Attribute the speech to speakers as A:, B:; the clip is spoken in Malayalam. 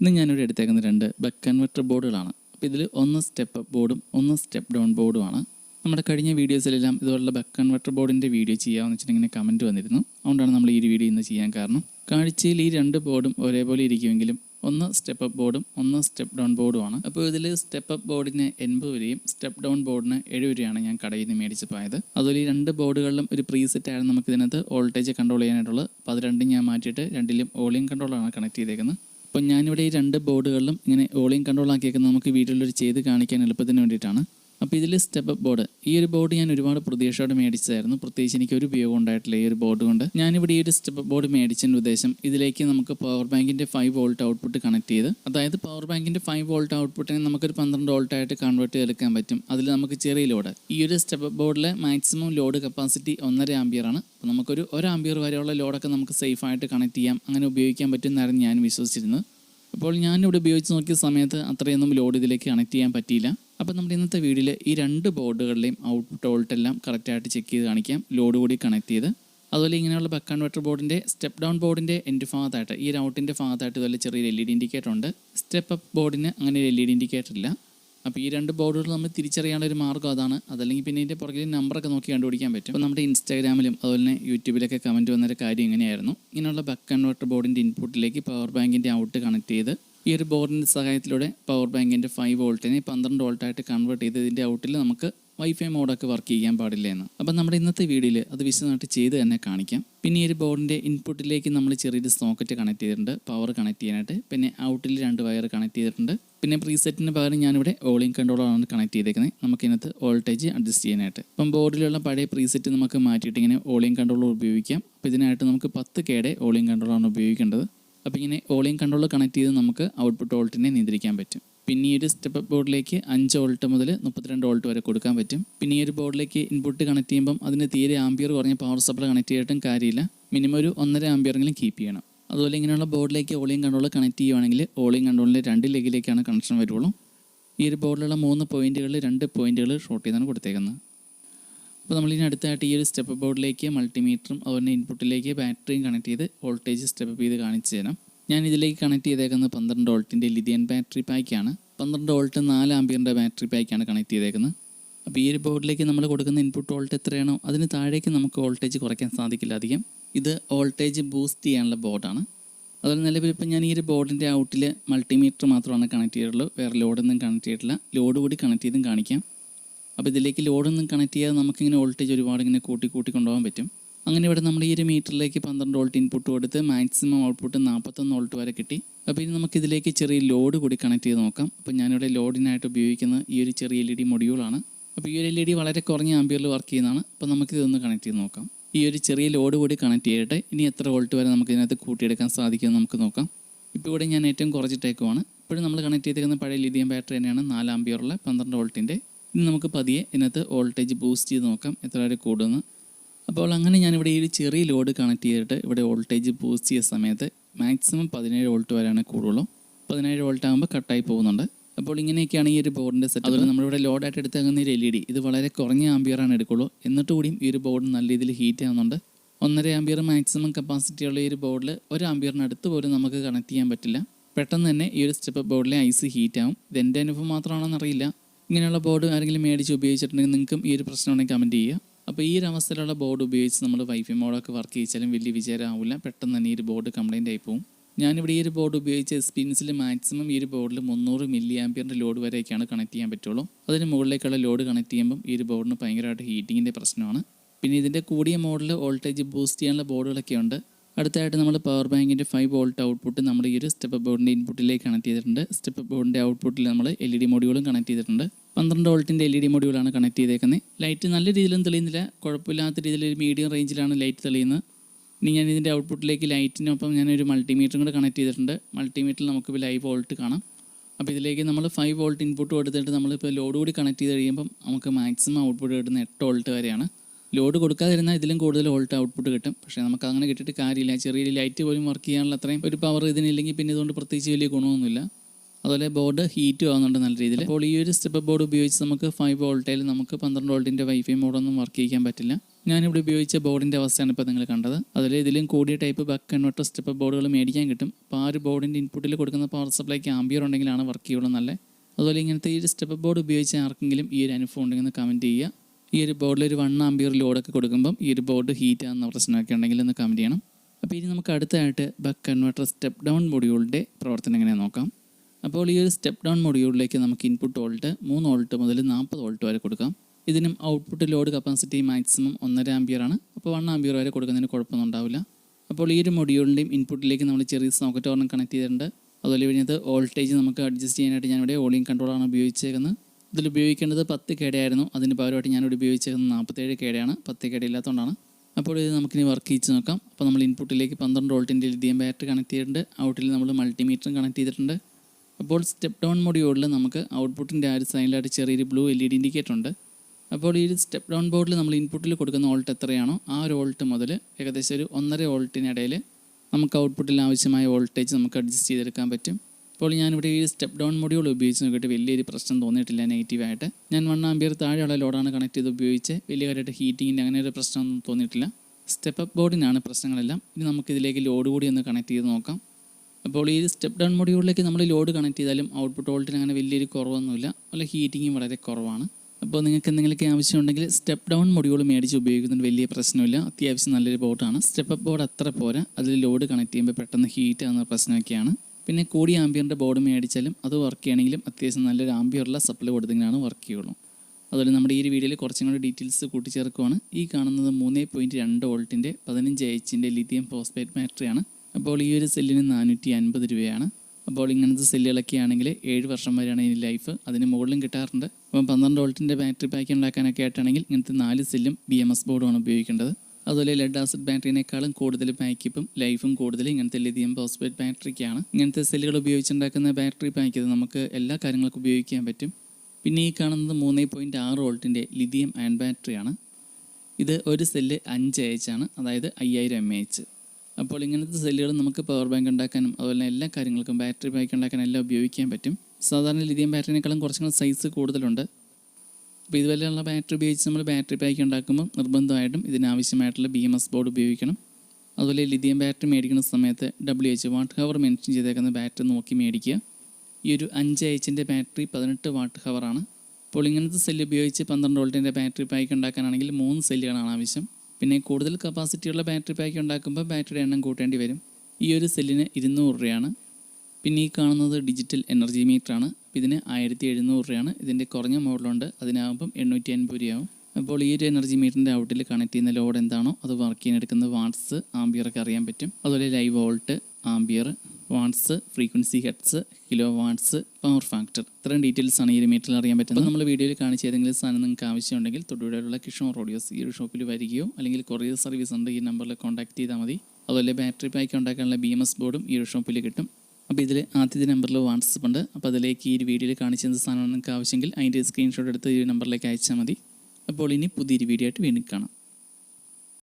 A: ഇന്ന് ഞാനിവിടെ എടുത്തേക്കുന്ന രണ്ട് ബക്ക് കൺവെർട്ടർ ബോർഡുകളാണ് അപ്പോൾ ഇതിൽ ഒന്ന് സ്റ്റെപ്പ് അപ്പ് ബോർഡും ഒന്ന് സ്റ്റെപ്പ് ഡൗൺ ബോർഡുമാണ് നമ്മുടെ കഴിഞ്ഞ വീഡിയോസിലെല്ലാം ഇതുപോലുള്ള ബക്ക് കൺവെർട്ടർ ബോർഡിന്റെ വീഡിയോ ചെയ്യാമെന്ന് വെച്ചിട്ടുണ്ടെങ്കിൽ കമന്റ് വന്നിരുന്നു. അതുകൊണ്ടാണ് നമ്മൾ ഈ ഒരു വീഡിയോ ഇന്ന് ചെയ്യാൻ കാരണം. കാഴ്ചയിൽ ഈ രണ്ട് ബോർഡും ഒരേപോലെ ഇരിക്കുമെങ്കിലും ഒന്ന് സ്റ്റെപ്പ് അപ്പ് ബോർഡും ഒന്ന് സ്റ്റെപ്പ് ഡൗൺ ബോർഡുമാണ് അപ്പോൾ ഇതിൽ സ്റ്റെപ്പ് അപ്പ് ബോർഡിന് എൺപത് രൂപയും സ്റ്റെപ്പ് ഡൗൺ ബോർഡിന് എഴുപത് രൂപയാണ് ഞാൻ കടയിൽ നിന്ന് മേടിച്ച് പോയത്. അതുപോലെ ഈ രണ്ട് ബോർഡുകളിലും ഒരു പ്രീസെറ്റ് ആയിരുന്നു നമുക്ക് ഇതിനകത്ത് വോൾട്ടേജ് കൺട്രോൾ ചെയ്യാനായിട്ടുള്ളത്. അപ്പോൾ അത് രണ്ടും ഞാൻ മാറ്റിയിട്ട് രണ്ടിലും ഓളിയം കൺട്രോളാണ് കണക്ട് ചെയ്തേക്കുന്നത്. അപ്പോൾ ഞാനിവിടെ ഈ രണ്ട് ബോർഡുകളിലും ഇങ്ങനെ വോളിയം കൺട്രോൾ ആക്കിയേക്കുന്നത് നമുക്ക് വീട്ടിലൊരു ചെയ്ത് കാണിക്കാൻ എളുപ്പത്തിന് വേണ്ടിയിട്ടാണ്. അപ്പോൾ ഇതിൽ സ്റ്റെപ്പ് അപ്പ് ബോർഡ് ഈ ഒരു ബോർഡ് ഞാൻ ഒരുപാട് പ്രതീക്ഷയോടെ മേടിച്ചതായിരുന്നു. പ്രത്യേകിച്ച് എനിക്ക് ഒരു ഉപയോഗം ഉണ്ടായിട്ടില്ല ഈ ഒരു ബോർഡ് കൊണ്ട്. ഞാനിവിടെ ഈ ഒരു സ്റ്റെപ്പ് ബോർഡ് മേടിച്ചതിന്റെ ഉദ്ദേശം ഇതിലേക്ക് നമുക്ക് പവർ ബാങ്കിന്റെ ഫൈവ് വോൾട്ട് ഔട്ട്പുട്ട് കണക്ട് ചെയ്ത് അതായത് പവർ ബാങ്കിന്റെ ഫൈവ് വോൾട്ട് ഔട്ട്പുട്ടിനെ നമുക്കൊരു പന്ത്രണ്ട് വോൾട്ട് ആയിട്ട് കൺവേർട്ട് ചെയ്തെടുക്കാൻ പറ്റും. അതിൽ നമുക്ക് ചെറിയ ലോഡ് ഈ ഒരു സ്റ്റെപ്പ് അപ്പ് ബോർഡിലെ മാക്സിമം ലോഡ് കപ്പാസിറ്റി ഒന്നര ആംബിയർ ആണ്. അപ്പോൾ നമുക്കൊരു ഒരു ആംബിയർ വരെയുള്ള ലോഡൊക്കെ നമുക്ക് സേഫായിട്ട് കണക്ട് ചെയ്യാം. അങ്ങനെ ഉപയോഗിക്കാൻ പറ്റുമെന്നായിരുന്നു ഞാൻ വിശ്വസിച്ചിരുന്നത്. അപ്പോൾ ഞാനിവിടെ ഉപയോഗിച്ച് നോക്കിയ സമയത്ത് അത്രയൊന്നും ലോഡ് ഇതിലേക്ക് കണക്ട് ചെയ്യാൻ പറ്റിയില്ല. അപ്പോൾ നമ്മുടെ ഇന്നത്തെ വീഡിയോയിൽ ഈ രണ്ട് ബോർഡുകളുടെയും ഔട്ട്പുട്ട് വോൾട്ട് എല്ലാം കറക്റ്റായിട്ട് ചെക്ക് ചെയ്ത് കാണിക്കാം. ലോഡ് കൂടി കണക്ട് ചെയ്ത്. അതുപോലെ ഇങ്ങനെയുള്ള ബക്ക് കൺവെർട്ടർ ബോർഡിന്റെ സ്റ്റെപ്പ് ഡൗൺ ബോർഡിന്റെ എന്റെ ഭാഗത്തായിട്ട് ഈ റൗട്ടിന്റെ ഭാഗത്തായിട്ട് ഇതുപോലെ ചെറിയൊരു എൽ ഇ ഡി ഇൻഡിക്കേറ്റർ ഉണ്ട്. സ്റ്റെപ്പ് അപ്പ് ബോർഡിന് അങ്ങനെ ഒരു എൽ ഇ ഡി ഇൻഡിക്കേറ്റർ ഇല്ല. അപ്പോൾ ഈ രണ്ട് ബോർഡുകൾ നമ്മൾ തിരിച്ചറിയാനുള്ള ഒരു മാർഗം അതാണ്. അതല്ലെങ്കിൽ പിന്നെ ഇതിന്റെ പുറകിൽ നമ്പറൊക്കെ നോക്കി കണ്ടുപിടിക്കാൻ പറ്റും. അപ്പോൾ നമ്മുടെ ഇൻസ്റ്റാഗ്രാമിലും അതുപോലെ തന്നെ യൂട്യൂബിലൊക്കെ കമന്റ് വന്നൊരു കാര്യം ഇങ്ങനെയായിരുന്നു. ഇങ്ങനെയുള്ള ബക്ക് കൺവെർട്ടർ ബോർഡിന്റെ ഇൻപുട്ടിലേക്ക് പവർ ബാങ്കിന്റെ ഔട്ട് കണക്ട് ചെയ്ത് ഈ ഒരു ബോർഡിന്റെ സഹായത്തിലൂടെ പവർ ബാങ്കിന്റെ ഫൈവ് വോൾട്ടിനെ പന്ത്രണ്ട് വോൾട്ടായിട്ട് കൺവേർട്ട് ചെയ്ത് ഇതിന്റെ ഔട്ടിൽ നമുക്ക് വൈഫൈ മോഡൊക്കെ വർക്ക് ചെയ്യാൻ പാടില്ല എന്ന്. അപ്പം നമ്മുടെ ഇന്നത്തെ വീഡിയോയിൽ അത് വിശദമായിട്ട് ചെയ്ത് തന്നെ കാണിക്കാം. പിന്നെ ഈ ഒരു ബോർഡിന്റെ ഇൻപുട്ടിലേക്ക് നമ്മൾ ചെറിയൊരു സോക്കറ്റ് കണക്ട് ചെയ്തിട്ടുണ്ട്. പവർ കണക്ട് ചെയ്യാനായിട്ട്. പിന്നെ ഔട്ടിൽ രണ്ട് വയർ കണക്ട് ചെയ്തിട്ടുണ്ട്. പിന്നെ പ്രീസെറ്റിന് പകരം ഞാനിവിടെ ഓളിംഗ് കൺട്രോളറാണ് കണക്ട് ചെയ്തേക്കുന്നത്. നമുക്ക് ഇതിനകത്ത് വോൾട്ടേജ് അഡ്ജസ്റ്റ് ചെയ്യാനായിട്ട്. അപ്പം ബോർഡിലുള്ള പഴയ പ്രീസെറ്റ് നമുക്ക് മാറ്റിയിട്ട് ഇങ്ങനെ ഓളിംഗ് കൺട്രോളർ ഉപയോഗിക്കാം. അപ്പോൾ ഇതിനായിട്ട് നമുക്ക് പത്ത് കെയുടെ ഓളിംഗ് കൺട്രോളറാണ് ഉപയോഗിക്കേണ്ടത്. അപ്പോൾ ഇങ്ങനെ ഓളിയം കൺട്രോളർ കണക്ട് ചെയ്ത് നമുക്ക് ഔട്ട്പുട്ട് വോൾട്ടിനെ നിയന്ത്രിക്കാൻ പറ്റും. പിന്നെ ഈ ഒരു സ്റ്റെപ്പ് ബോർഡിലേക്ക് അഞ്ച് വോൾട്ട് മുതൽ മുപ്പത്തിരണ്ട് വോൾട്ട് വരെ കൊടുക്കാൻ പറ്റും. പിന്നെ ഈ ഒരു ബോർഡിലേക്ക് ഇൻപുട്ട് കണക്ട് ചെയ്യുമ്പം അതിന് തീരെ ആംബിയർ കുറഞ്ഞ പവർ സപ്ലൈ കണക്ട് ചെയ്തിട്ടും കാര്യമില്ല. മിനിമം ഒരു ഒന്നര ആംബിയറെങ്കിലും കീപ്പ് ചെയ്യണം. അതുപോലെ ഇങ്ങനെയുള്ള ബോർഡിലേക്ക് ഓളിയം കൺട്രോളർ കണക്ട് ചെയ്യുവാണെങ്കിൽ ഓളിയം കൺട്രോളിന്റെ രണ്ട് ലെഗിലേക്കാണ് കണക്ഷൻ വരുള്ളൂ. ഈ ഒരു ബോർഡിലുള്ള മൂന്ന് പോയിന്റുകളിൽ രണ്ട് പോയിന്റുകൾ ഷോർട്ട് ചെയ്താണ് കൊടുത്തേക്കുന്നത്. അപ്പോൾ നമ്മളിനി അടുത്തായിട്ട് ഈ ഒരു സ്റ്റെപ്പ് ബോർഡിലേക്ക് മൾട്ടിമീറ്ററും അതുപോലെ ഇൻപുട്ടിലേക്ക് ബാറ്ററിയും കണക്ട് ചെയ്ത് വോൾട്ടേജ് സ്റ്റെപ്പ് ചെയ്ത് കാണിച്ചു തരാം. ഞാൻ ഇതിലേക്ക് കണക്ട് ചെയ്തേക്കുന്നത് പന്ത്രണ്ട് വോൾട്ടിന്റെ ലിഥിയൻ ബാറ്ററി പാക്കാണ് പന്ത്രണ്ട് വോൾട്ട് നാല് ആംബിയറിന്റെ ബാറ്ററി പാക്കാണ് കണക്ട് ചെയ്തേക്കുന്നത്. അപ്പോൾ ഈ ഒരു ബോർഡിലേക്ക് നമ്മൾ കൊടുക്കുന്ന ഇൻപുട്ട് വോൾട്ട് എത്രയാണോ അതിന് താഴേക്ക് നമുക്ക് വോൾട്ടേജ് കുറയ്ക്കാൻ സാധിക്കില്ല അധികം. ഇത് വോൾട്ടേജ് ബൂസ്റ്റ് ചെയ്യാനുള്ള ബോർഡാണ് അതുപോലെ നിലവിൽ ഇപ്പം ഞാൻ ഈ ഒരു ബോർഡിന്റെ ഔട്ടിൽ മൾട്ടിമീറ്റർ മാത്രമാണ് കണക്ട് ചെയ്തിട്ടുള്ളൂ. വേറെ ലോഡൊന്നും കണക്ട് ചെയ്തിട്ടില്ല. ലോഡ് കൂടി കണക്ട് ചെയ്തും കാണിക്കാം. അപ്പോൾ ഇതിലേക്ക് ലോഡൊന്നും കണക്ട് ചെയ്യാതെ നമുക്കിങ്ങനെ വോൾട്ടേജ് ഒരുപാട് ഇങ്ങനെ കൂട്ടി കൂട്ടി കൊണ്ടുപോകാൻ പറ്റും. അങ്ങനെ ഇവിടെ നമ്മൾ ഈ ഒരു മീറ്ററിലേക്ക് പന്ത്രണ്ട് വോൾട്ട് ഇൻപുട്ട് കൊടുത്ത് മാക്സിമം ഔട്ട്പുട്ട് നാൽപ്പത്തൊന്ന് വോൾട്ട് വരെ കിട്ടി. അപ്പോൾ ഇനി നമുക്ക് ഇതിലേക്ക് ചെറിയ ലോഡ് കൂടി കണക്ട് ചെയ്ത് നോക്കാം. അപ്പോൾ ഞാനിവിടെ ലോഡിനായിട്ട് ഉപയോഗിക്കുന്ന ഈ ഒരു ചെറിയ എൽ ഇ ഡി മൊഡ്യൂളാണ് അപ്പോൾ ഈ ഒരു എൽ ഇ ഡി വളരെ കുറഞ്ഞ ആംബിയറിൽ വർക്ക് ചെയ്യുന്നതാണ്. അപ്പോൾ നമുക്ക് ഇതൊന്ന് കണക്ട് ചെയ്ത് നോക്കാം. ഈ ഒരു ചെറിയ ലോഡ് കൂടി കണക്ട് ചെയ്തിട്ട് ഇനി എത്ര വോൾട്ട് വരെ നമുക്ക് ഇതിനകത്ത് കൂട്ടിയെടുക്കാൻ സാധിക്കുമെന്ന് നമുക്ക് നോക്കാം. ഇപ്പോൾ ഇവിടെ ഞാൻ ഏറ്റവും കുറച്ചിട്ടേക്കുമാണ് ഇപ്പോഴും നമ്മൾ കണക്ട് ചെയ്തിരിക്കുന്ന പഴയ ലിഥിയം ബാറ്ററി തന്നെയാണ് നാല് ആംബിയറുള്ള പന്ത്രണ്ട് വോൾട്ടിന്റെ ഇനി നമുക്ക് പതിയെ ഇതിനകത്ത് വോൾട്ടേജ് ബൂസ്റ്റ് ചെയ്ത് നോക്കാം. എത്ര വരെ കൂടുമെന്ന്. അപ്പോൾ അങ്ങനെ ഞാനിവിടെ ഈ ഒരു ചെറിയ ലോഡ് കണക്ട് ചെയ്തിട്ട് ഇവിടെ വോൾട്ടേജ് ബൂസ്റ്റ് ചെയ്ത സമയത്ത് മാക്സിമം പതിനേഴ് വോൾട്ട് വരെയാണ് കൂടുള്ളൂ. പതിനേഴ് വോൾട്ട് ആകുമ്പോൾ കട്ടായി പോകുന്നുണ്ട്. അപ്പോൾ ഇങ്ങനെയൊക്കെയാണ് ഈ ഒരു ബോർഡിന്റെ സെറ്റ് അതുപോലെ നമ്മളിവിടെ ലോഡായിട്ട് എടുത്തേക്കുന്ന ഒരു എൽ ഇ ഡി ഇത് വളരെ കുറഞ്ഞ ആംബിയറാണ് എടുക്കുള്ളൂ. എന്നിട്ട് കൂടിയും ഈ ഒരു ബോർഡ് നല്ല രീതിയിൽ ഹീറ്റ് ആവുന്നുണ്ട്. ഒന്നര ആംബിയർ മാക്സിമം കപ്പാസിറ്റി ഉള്ള ഈ ഒരു ബോർഡിൽ ഒരു ആംബിയറിന് അടുത്ത് പോലും നമുക്ക് കണക്ട് ചെയ്യാൻ പറ്റില്ല. പെട്ടെന്ന് തന്നെ ഈ ഒരു സ്റ്റെപ്പ് ബോർഡിലെ ഐസ് ഹീറ്റ് ആവും. ഇത് എന്റെ അനുഭവം മാത്രമാണെന്ന് അറിയില്ല. ഇങ്ങനെയുള്ള ബോർഡ് ആരെങ്കിലും മേടിച്ച് ഉപയോഗിച്ചിട്ടുണ്ടെങ്കിൽ നിങ്ങൾക്കും ഈ ഒരു പ്രശ്നം ഉണ്ടെങ്കിൽ കമന്റ് ചെയ്യുക. അപ്പോൾ ഈ ഒരു അവസ്ഥയിലുള്ള ബോർഡ് ഉപയോഗിച്ച് നമ്മൾ വൈഫൈ മോഡൊക്കെ വർക്ക് ചെയ്യിച്ചാലും വലിയ വിചാരമാവില്ല പെട്ടെന്ന് തന്നെ ഈ ഒരു ബോർഡ് കംപ്ലൈന്റ് ആയി പോകും ഞാനിവിടെ ഈ ഒരു ബോർഡ് ഉപയോഗിച്ച് എക്സ്പീരിയൻസിൽ മാക്സിമം ഈ ഒരു ബോർഡിൽ മുന്നൂറ് മില്ലി ആമ്പിയറിന്റെ ലോഡ് വരെയൊക്കെയാണ് കണക്ട് ചെയ്യാൻ പറ്റുള്ളൂ. അതിന് മുകളിലേക്കുള്ള ലോഡ് കണക്ട് ചെയ്യുമ്പം ഈ ഒരു ബോർഡിന് ഭയങ്കരമായിട്ട് ഹീറ്റിങ്ങിന്റെ പ്രശ്നമാണ്. പിന്നെ ഇതിന്റെ കൂടിയ മോഡൽ വോൾട്ടേജ് ബൂസ്റ്റ് ചെയ്യാനുള്ള ബോർഡുകളൊക്കെ ഉണ്ട്. അടുത്തായിട്ട് നമ്മൾ പവർ ബാങ്കിന്റെ ഫൈവ് വോൾട്ട് ഔട്ട്പുട്ട് നമ്മൾ ഈ ഒരു സ്റ്റെപ്പ് ബോർഡിന്റെ ഇൻപുട്ടിലേക്ക് കണക്ട് ചെയ്തിട്ടുണ്ട്. സ്റ്റെപ്പ് ബോർഡിന്റെ ഔട്ട്പുട്ടിൽ നമ്മൾ എൽ ഇ ഡി മോഡ്യൂളും കണക്ട് ചെയ്തിട്ടുണ്ട്. പന്ത്രണ്ട് വോൾട്ടിന്റെ എൽ ഇ ഡി മൊഡ്യൂളാണ് കണക്ട് ചെയ്തേക്കുന്നത് ലൈറ്റ് നല്ല രീതിയിലും തെളിയുന്നില്ല. കുഴപ്പമില്ലാത്ത രീതിയിൽ ഒരു മീഡിയം റേഞ്ചിലാണ് ലൈറ്റ് തെളിയുന്നത്. ഇനി ഞാൻ ഇതിന്റെ ഔട്ട്പുട്ടിലേക്ക് ലൈറ്റിനൊപ്പം ഞാനൊരു മൾട്ടിമീറ്ററും കൂടെ കണക്ട് ചെയ്തിട്ടുണ്ട്. മൾട്ടിമീറ്ററിൽ നമുക്കിപ്പോൾ ലൈവ് വോൾട്ട് കാണാം. അപ്പോൾ ഇതിലേക്ക് നമ്മൾ ഫൈവ് വോൾട്ട് ഇൻപുട്ട് കൊടുത്തിട്ട് നമ്മളിപ്പോൾ ലോഡ് കൂടി കണക്ട് ചെയ്ത് കഴിയുമ്പം നമുക്ക് മാക്സിമം ഔട്ട്പുട്ട് കിട്ടുന്ന എട്ട് വോൾട്ട് വരെയാണ്. ലോഡ് കൊടുക്കാതിരുന്നാൽ ഇതിലും കൂടുതൽ വോൾട്ട് ഔട്ട്പുട്ട് കിട്ടും. പക്ഷേ നമുക്ക് അങ്ങനെ കിട്ടിയിട്ട് കാര്യമില്ല. ചെറിയ ലൈറ്റ് പോലും വർക്ക് ചെയ്യാനുള്ള അത്രയും ഒരു പവർ ഇതിനില്ലെങ്കിൽ പിന്നെ ഇതുകൊണ്ട് പ്രത്യേകിച്ച് വലിയ ഗുണമൊന്നുമില്ല. അതുപോലെ ബോർഡ് ഹീറ്റ് ആവുന്നുണ്ട് നല്ല രീതിയിൽ. അപ്പോൾ ഈ ഒരു സ്റ്റെപ്പ് ബോർഡ് ഉപയോഗിച്ച് നമുക്ക് ഫൈവ് വോൾട്ടേൽ നമുക്ക് പന്ത്രണ്ട് വോൾട്ടിന്റെ വൈഫൈ മോഡൊന്നും വർക്ക് ചെയ്യാൻ പറ്റില്ല. ഞാനിവിടെ ഉപയോഗിച്ച ബോർഡിന്റെ അവസ്ഥയാണ് ഇപ്പോൾ നിങ്ങൾ കണ്ടത്. അതിൽ ഇതിലും കൂടിയ ടൈപ്പ് ബക്ക് കൺവെർട്ടർ സ്റ്റെപ്പ് ബോർഡുകൾ മേടിക്കാൻ കിട്ടും. അപ്പോൾ ആ ഒരു ബോർഡിന്റെ ഇൻപുട്ടിൽ കൊടുക്കുന്ന പവർ സപ്ലൈക്ക് ആംബിയർ ഉണ്ടെങ്കിലാണ് വർക്ക് ചെയ്യുള്ളൂ നല്ല? അതുപോലെ ഇങ്ങനത്തെ ഈ ഒരു സ്റ്റെപ്പ് ബോർഡ് ഉപയോഗിച്ച് ആർക്കെങ്കിലും ഈ ഒരു അനുഭവം ഉണ്ടെങ്കിൽ കമന്റ് ചെയ്യുക. ഈ ഒരു ബോർഡിൽ ഒരു വൺ ആംബിയർ ലോഡൊക്കെ കൊടുക്കുമ്പം ഈ ഒരു ബോർഡ് ഹീറ്റ് ആകുന്ന പ്രശ്നമൊക്കെ ഉണ്ടെങ്കിൽ ഒന്ന് കമന്റ് ചെയ്യണം. അപ്പോൾ ഇനി നമുക്ക് അടുത്തായിട്ട് ബക്ക് കൺവെർട്ടർ സ്റ്റെപ്പ് ഡൗൺ മൊഡ്യൂളിന്റെ പ്രവർത്തനം എങ്ങനെയാണെന്ന് നോക്കാം. അപ്പോൾ ഈ ഒരു സ്റ്റെപ്പ് ഡൗൺ മൊഡ്യൂളിലേക്ക് നമുക്ക് ഇൻപുട്ട് വോൾട്ട് മൂന്ന് വോൾട്ട് മുതൽ നാൽപ്പത് വോൾട്ട് വരെ കൊടുക്കാം. ഇതിനും ഔട്ട്പുട്ട് ലോഡ് കപ്പാസിറ്റി മാക്സിമം ഒന്നര ആംബിയർ ആണ്. അപ്പോൾ വൺ ആംബിയർ വരെ കൊടുക്കുന്നതിന് കുഴപ്പമൊന്നും ഉണ്ടാവില്ല. അപ്പോൾ ഈ ഒരു മൊഡ്യൂളിന്റെയും ഇൻപുട്ടിലേക്ക് നമ്മൾ ചെറിയ സോക്കറ്റ് ഒരെണ്ണം കണക്ട് ചെയ്തിട്ടുണ്ട്. അതുപോലെ കഴിഞ്ഞത് വോൾട്ടേജ് നമുക്ക് അഡ്ജസ്റ്റ് ചെയ്യാനായിട്ട് ഞാനിവിടെ ഓളിയും കൺട്രോളാണ് ഉപയോഗിച്ചേക്കുന്നത്. ഇതിൽ ഉപയോഗിക്കേണ്ടത് പത്ത് കേടയായിരുന്നു അതിന് പകരമായിട്ട് ഞാനിവിടെ ഉപയോഗിച്ചേക്കുന്നത് നാൽപ്പത്തേഴ് കേടയാണ് പത്ത് കേട ഇല്ലാത്തതുകൊണ്ടാണ്. അപ്പോൾ ഇത് നമുക്കിനി വർക്ക് ചെയ്ത് നോക്കാം. അപ്പോൾ നമ്മൾ ഇൻപുട്ടിലേക്ക് പന്ത്രണ്ട് വോൾട്ടിന്റെ ലിഥിയം ബാറ്ററി കണക്ട് ചെയ്തിട്ടുണ്ട്. ഔട്ടിൽ നമ്മൾ മൾട്ടിമീറ്ററും കണക്ട് ചെയ്തിട്ടുണ്ട്. അപ്പോൾ സ്റ്റെപ്പ് ഡൗൺ മൊഡ്യൂളിൽ നമുക്ക് ഔട്ട്പുട്ടിന്റെ ആ ഒരു സൈഡിലായിട്ട് ചെറിയൊരു blue L E D indicator ഉണ്ട്. അപ്പോൾ ഈ സ്റ്റെപ്പ് ഡൗൺ ബോർഡിൽ നമ്മൾ ഇൻപുട്ടിൽ കൊടുക്കുന്ന വോൾട്ട് എത്രയാണോ ആ ഒരു വോൾട്ട് മുതൽ ഏകദേശം ഒരു ഒന്നര വോൾട്ടിനിടയിൽ നമുക്ക് ഔട്ട്പുട്ടിൽ ആവശ്യമായ വോൾട്ടേജ് നമുക്ക് അഡ്ജസ്റ്റ് ചെയ്തെടുക്കാൻ പറ്റും. അപ്പോൾ ഞാനിവിടെ ഈ സ്റ്റെപ്പ് ഡൗൺ മൊഡ്യൂൾ ഉപയോഗിച്ച് നോക്കിയിട്ട് വലിയൊരു പ്രശ്നം തോന്നിയിട്ടില്ല നെഗറ്റീവായിട്ട് ഞാൻ വൺ ആംബിയർ താഴെയുള്ള ലോഡാണ് കണക്ട് ചെയ്ത് ഉപയോഗിച്ച്. വലിയ കാര്യമായിട്ട് ഹീറ്റിങ്ങിന്റെ അങ്ങനെ ഒരു പ്രശ്നമൊന്നും തോന്നിയിട്ടില്ല. സ്റ്റെപ്പ് അപ്പ് ബോർഡിനാണ് പ്രശ്നങ്ങളെല്ലാം. ഇനി നമുക്കിതിലേക്ക് ലോഡ് കൂടി ഒന്ന് കണക്ട് ചെയ്ത് നോക്കാം. അപ്പോൾ ഈ സ്റ്റെപ്പ് ഡൗൺ മൊഡ്യൂളിലേക്ക് നമ്മൾ ലോഡ് കണക്ട് ചെയ്താലും ഔട്ട്പുട്ട് വോൾട്ടിന് അങ്ങനെ വലിയൊരു കുറവൊന്നുമില്ല. അല്ല ഹീറ്റിങ്ങും വളരെ കുറവാണ്. അപ്പോൾ നിങ്ങൾക്ക് എന്തെങ്കിലുമൊക്കെ ആവശ്യമുണ്ടെങ്കിൽ സ്റ്റെപ്പ് ഡൗൺ മൊഡ്യൂൾ മേടിച്ച് ഉപയോഗിക്കുന്നതിന് വലിയ പ്രശ്നമില്ല. അത്യാവശ്യം നല്ലൊരു ബോട്ടാണ് സ്റ്റെപ്പ് അപ്പ് ബോർഡ് അത്ര പോരാ. അതിൽ ലോഡ് കണക്ട് ചെയ്യുമ്പോൾ പെട്ടെന്ന് ഹീറ്റ് ആകുന്ന പ്രശ്നമൊക്കെയാണ്. പിന്നെ കൂടി ആംബിയറിന്റെ ബോർഡ് മേടിച്ചാലും അത് വർക്ക് ചെയ്യണമെങ്കിലും അത്യാവശ്യം നല്ലൊരു ആംബിയറുള്ള സപ്ലൈ കൊടുത്തെങ്കിലാണ് വർക്ക് ചെയ്യുള്ളൂ. അതുപോലെ നമ്മുടെ ഈ ഒരു വീഡിയോയിൽ കുറച്ചും കൂടി ഡീറ്റെയിൽസ് കൂട്ടിച്ചേർക്കുവാണ്. ഈ കാണുന്നത് മൂന്ന് പോയിന്റ് രണ്ട് വോൾട്ടിന്റെ പതിനഞ്ച് എച്ചിന്റെ ലിഥിയം ഫോസ്ഫേറ്റ് ബാറ്ററിയാണ് അപ്പോൾ ഈ ഒരു സെല്ലിന് നാനൂറ്റി അൻപത് രൂപയാണ്. അപ്പോൾ ഇങ്ങനത്തെ സെല്ലുകളൊക്കെ ആണെങ്കിൽ ഏഴ് വർഷം വരെയാണ് ഇതിന് ലൈഫ് അതിന് മുകളിലും കിട്ടാറുണ്ട്. അപ്പം പന്ത്രണ്ട് വോൾട്ടിന്റെ ബാറ്ററി പാക്ക് ഉണ്ടാക്കാനൊക്കെ ആയിട്ടാണെങ്കിൽ ഇങ്ങനത്തെ നാല് സെല്ലും ബി എം എസ് ബോർഡുമാണ് ഉപയോഗിക്കേണ്ടത്. അതുപോലെ ലെഡ് ആസിഡ് ബാറ്ററിനേക്കാളും കൂടുതൽ പാക്കപ്പും ലൈഫും കൂടുതൽ ഇങ്ങനത്തെ ലിഥിയം ഫോസ്ഫേറ്റ് ബാറ്ററിക്കാണ് ഇങ്ങനത്തെ സെല്ലുകൾ ഉപയോഗിച്ചുണ്ടാക്കുന്ന ബാറ്ററി പാക്ക് നമുക്ക് എല്ലാ കാര്യങ്ങൾക്കും ഉപയോഗിക്കാൻ പറ്റും. പിന്നെ ഈ കാണുന്നത് മൂന്ന് പോയിന്റ് ആറ് വോൾട്ടിന്റെ ലിഥിയം അയൺ ബാറ്ററിയാണ് ഇത് ഒരു സെല്ല് അഞ്ച് എച്ച് ആണ്. അതായത് അയ്യായിരം എം എച്ച് അപ്പോൾ ഇങ്ങനത്തെ സെല്ലുകൾ നമുക്ക് പവർ ബാങ്ക് ഉണ്ടാക്കാനും അതുപോലെ എല്ലാ കാര്യങ്ങൾക്കും ബാറ്ററി ബാക്ക് ഉണ്ടാക്കാനും എല്ലാം ഉപയോഗിക്കാൻ പറ്റും. സാധാരണ ലിഥിയം ബാറ്ററിനേക്കാളും കുറച്ചും കൂടെ സൈസ് കൂടുതലുണ്ട്. അപ്പോൾ ഇതുപോലെയുള്ള ബാറ്ററി ഉപയോഗിച്ച് നമ്മൾ ബാറ്ററി ബാക്ക് ഉണ്ടാക്കുമ്പോൾ നിർബന്ധമായിട്ടും ഇതിനാവശ്യമായിട്ടുള്ള ബി എം എസ് ബോർഡ് ഉപയോഗിക്കണം. അതുപോലെ ലിഥിയം ബാറ്ററി മേടിക്കുന്ന സമയത്ത് W H watt hour mention ചെയ്തേക്കുന്ന ബാറ്ററി നോക്കി മേടിക്കുക. ഈ ഒരു അഞ്ച് എച്ചിന്റെ ബാറ്ററി പതിനെട്ട് വാട്ട് ഹവറാണ് അപ്പോൾ ഇങ്ങനത്തെ സെല്ല് ഉപയോഗിച്ച് പന്ത്രണ്ട് വോൾട്ടിന്റെ ബാറ്ററി പാക്ക് ഉണ്ടാക്കാനാണെങ്കിൽ മൂന്ന് സെല്ലുകളാണ് ആവശ്യം. പിന്നെ കൂടുതൽ കപ്പാസിറ്റിയുള്ള ബാറ്ററി പാക്ക് ഉണ്ടാക്കുമ്പോൾ ബാറ്ററിയുടെ എണ്ണം കൂട്ടേണ്ടി വരും. ഈ ഒരു സെല്ലിന് ഇരുന്നൂറ് രൂപയാണ്. പിന്നെ ഈ കാണുന്നത് ഡിജിറ്റൽ എനർജി മീറ്ററാണ് ഇതിന് ആയിരത്തി എഴുന്നൂറ് രൂപയാണ്. ഇതിന്റെ കുറഞ്ഞ മോഡലുണ്ട് അതിനാകുമ്പം എണ്ണൂറ്റി അൻപത് രൂപയാവും. അപ്പോൾ ഈ ഒരു എനർജി മീറ്ററിന്റെ ഔട്ടിൽ കണക്ട് ചെയ്യുന്ന ലോഡ് എന്താണോ അത് വർക്ക് ചെയ്യാൻ എടുക്കുന്ന വാട്ട്സ് ആംബിയറൊക്കെ അറിയാൻ പറ്റും. അതുപോലെ live volt ampere watts frequency hertz kilo watts power factor ഇത്രയും ഡീറ്റെയിൽസ് ആണ് ഈ ഒരു മീറ്ററിൽ അറിയാൻ പറ്റുന്നത്. നമ്മൾ വീഡിയോയിൽ കാണിച്ച ഏതെങ്കിലും സാധനം നിങ്ങൾക്ക് ആവശ്യമുണ്ടെങ്കിൽ തൊടുപുഴയിലുള്ള കിഷോർ റോഡിയോസ് ഈ ഒരു ഷോപ്പിൽ വരികയോ അല്ലെങ്കിൽ കൊറിയർ സർവീസ് ഉണ്ട് ഈ നമ്പറിൽ കോൺടാക്ട് ചെയ്താൽ മതി. അതുപോലെ ബാറ്ററി പാക്ക് ഉണ്ടാക്കാനുള്ള ബി എം എസ് ബോർഡും ഈ ഒരു ഷോപ്പിൽ കിട്ടും. അപ്പോൾ ഇതിൽ ആദ്യത്തെ നമ്പറിൽ വാട്സപ്പ് ഉണ്ട്. അപ്പോൾ അതിലേക്ക് ഈ ഒരു വീഡിയോയിൽ കാണിച്ച എന്ത് സാധനം നിങ്ങൾക്ക് ആവശ്യമെങ്കിൽ അതിന്റെ സ്ക്രീൻഷോട്ട് എടുത്ത് ഈ നമ്പറിലേക്ക് അയച്ചാൽ മതി. അപ്പോൾ ഇനി പുതിയൊരു വീഡിയോ ആയിട്ട് വീണ്ടും കാണാം.